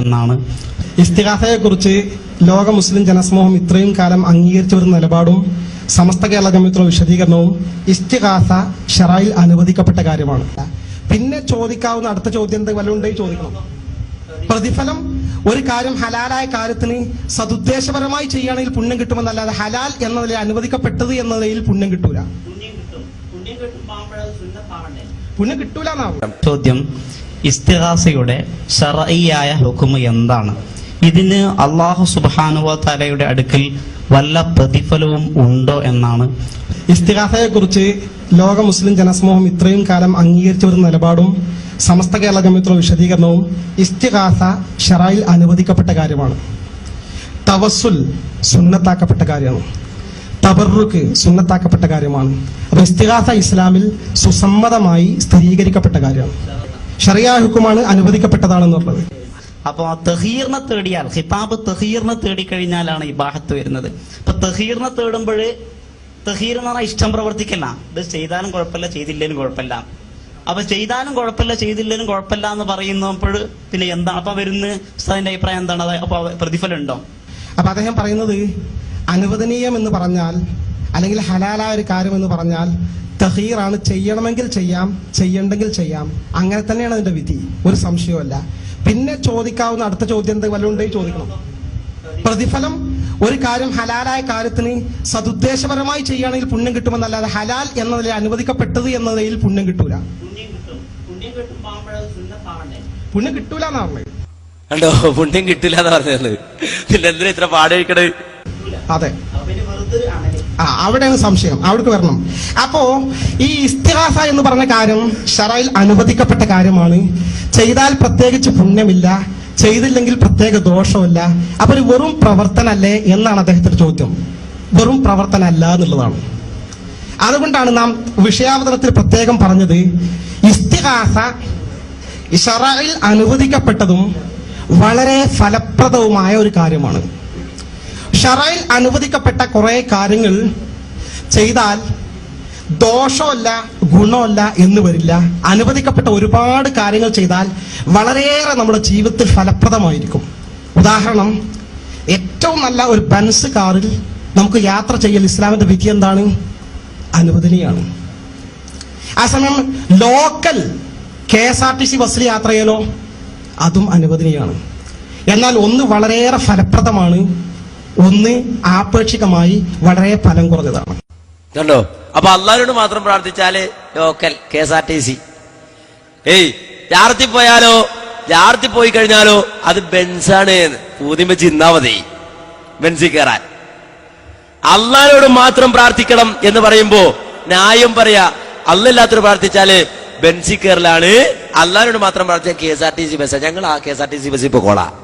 എന്നാണ്. ഇസ്തിഹാസയെക്കുറിച്ച് ലോക മുസ്ലിം ജനസമൂഹം ഇത്രയും കാലം അംഗീകരിച്ചു വരുന്ന നിലപാടും സമസ്ത കേരള കമ്മിറ്റിയുടെ വിശദീകരണവും ഇസ്തിഹാസ ഷറായിൽ അനുവദിക്കപ്പെട്ട കാര്യമാണ്. പിന്നെ ചോദിക്കാവുന്ന അടുത്ത ചോദ്യം എന്തെങ്കിലും വല്ലതുണ്ടെങ്കിൽ ചോദിക്കണം. പ്രതിഫലം ഒരു കാര്യം ഹലാലായ കാര്യത്തിന് സതുദ്ദേശപരമായി ചെയ്യുകയാണെങ്കിൽ പുണ്യം കിട്ടുമെന്നല്ലാതെ ഹലാൽ എന്ന നിലയിൽ അനുവദിക്കപ്പെട്ടത് എന്ന നിലയിൽ പുണ്യം കിട്ടൂല. പുണ്യം കിട്ടൂല എന്നാവും. ചോദ്യം. ഇസ്തിഹാസയുടെ ഷറയിയായ ഹുക്കുമ് എന്താണ്? ഇതിന് അള്ളാഹു സുബാനുവ തലയുടെ അടുക്കൽ വല്ല പ്രതിഫലവും ഉണ്ടോ എന്നാണ്. ഇസ്തിഹാസയെക്കുറിച്ച് ലോക മുസ്ലിം ജനസമൂഹം ഇത്രയും കാലം അംഗീകരിച്ചു വരുന്ന നിലപാടും സമസ്ത കേരള ജമിത്ര വിശദീകരണവും ഇസ്തിഹാസ ഷറായിൽ അനുവദിക്കപ്പെട്ട കാര്യമാണ്. തവസുൽ സുന്നത്താക്കപ്പെട്ട കാര്യമാണ്. തബറുക്ക് സുന്നത്താക്കപ്പെട്ട കാര്യമാണ്. അപ്പൊ ഇസ്തിഹാസ ഇസ്ലാമിൽ സുസമ്മതമായി സ്ഥിരീകരിക്കപ്പെട്ട കാര്യമാണ്. ഷറിയ അനുവദിക്കപ്പെട്ടതാണെന്ന് അനുവദിക്കപ്പെട്ടതാണെന്നുള്ളത്. അപ്പൊ തെഹീറിനെ തേടിയാൽ ഹിതാബ് തെഹീറിനെ തേടി കഴിഞ്ഞാലാണ് ഈ ബാഹത്ത് വരുന്നത്. അപ്പൊ തെഹീറിനെ തേടുമ്പോൾ തെഹീർ എന്ന് പറഞ്ഞാൽ ഇഷ്ടം പ്രവർത്തിക്കല്ല. ഇത് ചെയ്താലും കുഴപ്പമില്ല ചെയ്തില്ലേലും കുഴപ്പമില്ല. അപ്പൊ ചെയ്താലും കുഴപ്പമില്ല ചെയ്തില്ലേലും കുഴപ്പമില്ല എന്ന് പറയുന്നപ്പോൾ പിന്നെ എന്താ അപ്പൊ വരുന്ന ഉസ്താദിന്റെ അഭിപ്രായം എന്താണ്? അപ്പൊ പ്രതിഫലം ഉണ്ടോ? അപ്പൊ അദ്ദേഹം പറയുന്നത് അനുവദനീയം എന്ന് പറഞ്ഞാൽ അല്ലെങ്കിൽ ഹലാലായ ഒരു കാര്യം എന്ന് പറഞ്ഞാൽ തഹീറാണ് ചെയ്യണമെങ്കിൽ ചെയ്യാം ചെയ്യണ്ടെങ്കിൽ ചെയ്യാം. അങ്ങനെ തന്നെയാണ് അതിന്റെ വിധി. ഒരു സംശയവുമല്ല പിന്നെ ചോദിക്കാവുന്ന അടുത്ത ചോദ്യം എന്ത്? വല്ലതുണ്ടെങ്കിൽ ചോദിക്കണം. പ്രതിഫലം ഒരു കാര്യം ഹലാലായ കാര്യത്തിന് സതുദ്ദേശപരമായി ചെയ്യുകയാണെങ്കിൽ പുണ്യം കിട്ടുമെന്നല്ലാതെ ഹലാൽ എന്നതിൽ അനുവദിക്കപ്പെട്ടത് എന്നതിൽ പുണ്യം കിട്ടൂല. പുണ്യം കിട്ടൂല എന്നാ പറഞ്ഞത് കണ്ടോ? പുണ്യം കിട്ടില്ല എന്ന് പറഞ്ഞത്. പിന്നെ എന്തിനാ ഇത്ര പാടഴിക്കണത് അതെ. ആ അവിടെയാണ് സംശയം. അവിടേക്ക് വരണം. അപ്പോ ഈ ഇസ്തിഹാസ എന്ന് പറഞ്ഞ കാര്യം ഷറയിൽ അനുവദിക്കപ്പെട്ട കാര്യമാണ്. ചെയ്താൽ പ്രത്യേകിച്ച് പുണ്യമില്ല ചെയ്തില്ലെങ്കിൽ പ്രത്യേക ദോഷമില്ല അപ്പൊ ഒരു വെറും പ്രവർത്തനല്ലേ എന്നാണ് അദ്ദേഹത്തിന്റെ ചോദ്യം. വെറും പ്രവർത്തനമല്ല എന്നുള്ളതാണ്. അതുകൊണ്ടാണ് നാം വിഷയാവതരണത്തിൽ പ്രത്യേകം പറഞ്ഞത് ഇസ്തിഹാസ ഷറയിൽ അനുവദിക്കപ്പെട്ടതും വളരെ ഫലപ്രദവുമായ ഒരു കാര്യമാണ്. ഷറയിൽ അനുവദിക്കപ്പെട്ട കുറേ കാര്യങ്ങൾ ചെയ്താൽ ദോഷമല്ല ഗുണമല്ല എന്ന് വരില്ല. അനുവദിക്കപ്പെട്ട ഒരുപാട് കാര്യങ്ങൾ ചെയ്താൽ വളരെയേറെ നമ്മുടെ ജീവിതത്തിൽ ഫലപ്രദമായിരിക്കും. ഉദാഹരണം ഏറ്റവും നല്ല ഒരു ബൻസ് കാറിൽ നമുക്ക് യാത്ര ചെയ്യൽ ഇസ്ലാമിന്റെ വിധി എന്താണ്? അനുവദനീയാണ്. ആ സമയം local K S R T C ബസ്സിൽ യാത്ര ചെയ്യലോ? അതും അനുവദനീയാണ്. എന്നാൽ ഒന്ന് വളരെയേറെ ഫലപ്രദമാണ്. ഒന്ന് ആപേക്ഷികമായി വളരെ ഫലം കുറഞ്ഞതാണ്. കണ്ടോ? അപ്പൊ അള്ളാഹിനോട് മാത്രം പ്രാർത്ഥിച്ചാൽ local K S R T C. ഏയ് ജാർത്തി പോയാലോ ജാർത്തി പോയി കഴിഞ്ഞാലോ അത് ബെൻസാണ് ഊതി വെച്ച് ബെൻസി കയറാൻ. അള്ളാഹിനോട് മാത്രം പ്രാർത്ഥിക്കണം എന്ന് പറയുമ്പോ ന്യായം പറയാ. അല്ലല്ലാത്തൊരു പ്രാർത്ഥിച്ചാൽ ബെൻസി കയറലാണ്. അള്ളാഹിനോട് മാത്രം പ്രാർത്ഥിച്ച K S R T C bus. ഞങ്ങൾ ആ K S R T C ബസ്സിൽ പോകോളാം